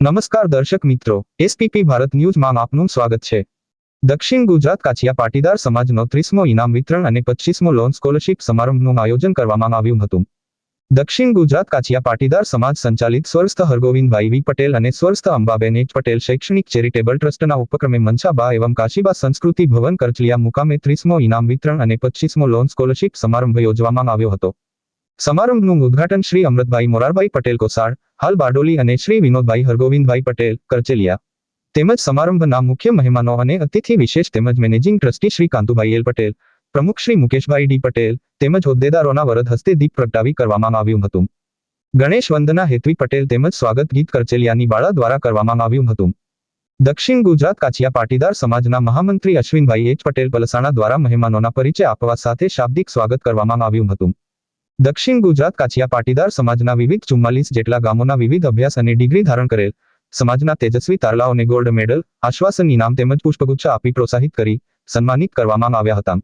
નમસ્કાર દર્શક મિત્રો એસપીપી ભારત ન્યૂઝમાં આપનું સ્વાગત છે. દક્ષિણ ગુજરાત કાછિયા પાટીદાર સમાજનો ત્રીસમો ઇનામ વિતરણ અને પચીસમો લોન સ્કોલરશીપ સમારંભનું આયોજન કરવામાં આવ્યું હતું. દક્ષિણ ગુજરાત કાછિયા પાટીદાર સમાજ સંચાલિત સ્વર્સ્થ હરગોવિંદભાઈ વી પટેલ અને સ્વર્સ્થ અંબાબેન એચ પટેલ શૈક્ષણિક ચેરિટેબલ ટ્રસ્ટના ઉપક્રમે મનસાબા એવં કાશીબા સંસ્કૃતિ ભવન કરચલિયા મુકામે ત્રીસમો ઇનામ વિતરણ અને પચીસમો લોન સ્કોલરશીપ સમારંભ યોજવામાં આવ્યો હતો. સમારંભનું ઉદ્ઘાટન શ્રી અમૃતભાઈ મોરારભાઈ પટેલ કોસાડ હાલ બારડોલી અને શ્રી વિનોદભાઈ હરગોવિંદભાઈ પટેલ કરચેલિયા. તેમજ સમારંભના મુખ્ય મહેમાનો અને અતિથિ વિશેષ તેમજ managing trustee Shri Kantubhai L Patel, પ્રમુખ શ્રી મુકેશભાઈ ડી પટેલ તેમજ હોદ્દેદારોના વરદ હસ્તે દીપ પ્રગટાવી કરવામાં આવ્યું હતું. ગણેશ વંદના હેતવી પટેલ તેમજ સ્વાગત ગીત કરચેલિયાની બાળા દ્વારા કરવામાં આવ્યું હતું. દક્ષિણ ગુજરાત કાછિયા પાટીદાર સમાજના મહામંત્રી અશ્વિનભાઈ એચ પટેલ પલસાણા દ્વારા મહેમાનોના પરિચય આપવા સાથે શાબ્દિક સ્વાગત કરવામાં આવ્યું હતું. દક્ષિણ ગુજરાત કાછિયા પાટીદાર સમાજના વિવિધ ચુમ્માલીસ જેટલા ગામોના વિવિધ અભ્યાસ અને ડિગ્રી ધારણ કરેલ સમાજના તેજસ્વી તારલાઓને ગોલ્ડ મેડલ આશ્વાસન ઇનામ તેમજ પુષ્પગુચ્છ આપી પ્રોત્સાહિત કરી, સન્માનિત કરવામાં આવ્યા હતા.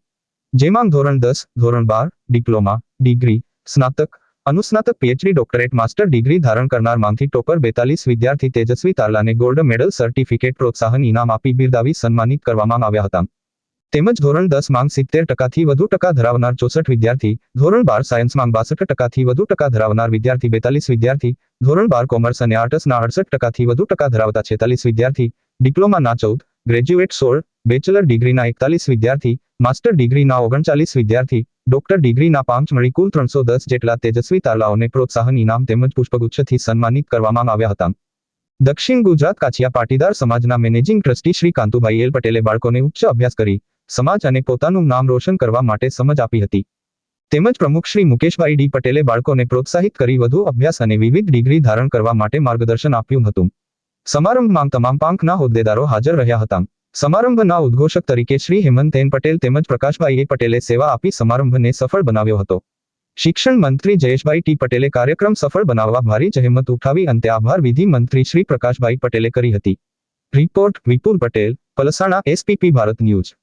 જેમાં ધોરણ દસ, ધોરણ બાર, ડિપ્લોમા, ડિગ્રી, સ્નાતક, અનુસ્નાતક, પીએચડી, ડોક્ટરેટ, માસ્ટર ડિગ્રી ધારણ કરનારમાંથી ટોપર બેતાલીસ વિદ્યાર્થી તેજસ્વી તારલાને ગોલ્ડ મેડલ, સર્ટિફિકેટ પ્રોત્સાહન ઇનામ આપી બિરદાવી સન્માનિત કરવામાં આવ્યા હતા. તેમજ ધોરણ દસ માંગ સિત્તેર ટકાથી વધુ ટકા ધરાવનાર ચોસઠ વિદ્યાર્થી, ધોરણ બાર સાયન્સમાં બાસઠ ટકાથી વધુ ટકા ધરાવનાર વિદ્યાર્થી બેતાલીસ વિદ્યાર્થી, ધોરણ બાર કોમર્સ અને આર્ટસના અડસઠ ટકાથી વધુ ટકા ધરાવતા છેતાલીસ વિદ્યાર્થી ડિપ્લોમાના ચૌદ, ગ્રેજ્યુએટ સોળ, બેચલર ડિગ્રીના એકતાલીસ વિદ્યાર્થી, માસ્ટર ડિગ્રીના ઓગણચાલીસ વિદ્યાર્થી, ડોક્ટર ડિગ્રીના પાંચ મળી કુલ ત્રણસો દસ જેટલા તેજસ્વી તારલાઓને પ્રોત્સાહન ઇનામ તેમજ પુષ્પગુચ્છથી સન્માનિત કરવામાં આવ્યા હતા. દક્ષિણ ગુજરાત કાછિયા પાટીદાર સમાજના managing trustee Shri Kantubhai L પટેલે બાળકોને ઉચ્ચ અભ્યાસ કરી સમાજ અને પોતાનું નામ રોશન કરવા માટે સમજ આપી હતી. તેમજ પ્રમુખ શ્રી મુકેશભાઈ ડી પટેલે બાળકોને પ્રોત્સાહિત કરી વધુ અભ્યાસ અને વિવિધ ડિગ્રી ધારણ કરવા માટે માર્ગદર્શન આપ્યું હતું. સમારંભમાં તમામ પાંખના હોદ્દેદારો હાજર રહ્યા હતા. સમારંભના ઉદ્ઘોષક તરીકે શ્રી હેમંતેન પટેલ તેમજ પ્રકાશભાઈ એ પટેલે સેવા આપી સમારંભને સફળ બનાવ્યો હતો. શિક્ષણ મંત્રી જયેશભાઈ ટી પટેલે કાર્યક્રમ સફળ બનાવવા ભારી જહેમત ઉઠાવી અંતે આભાર વિધિ મંત્રી શ્રી પ્રકાશભાઈ પટેલે કરી હતી. Report Vipul Patel, Palsana, SPP, Bharat news.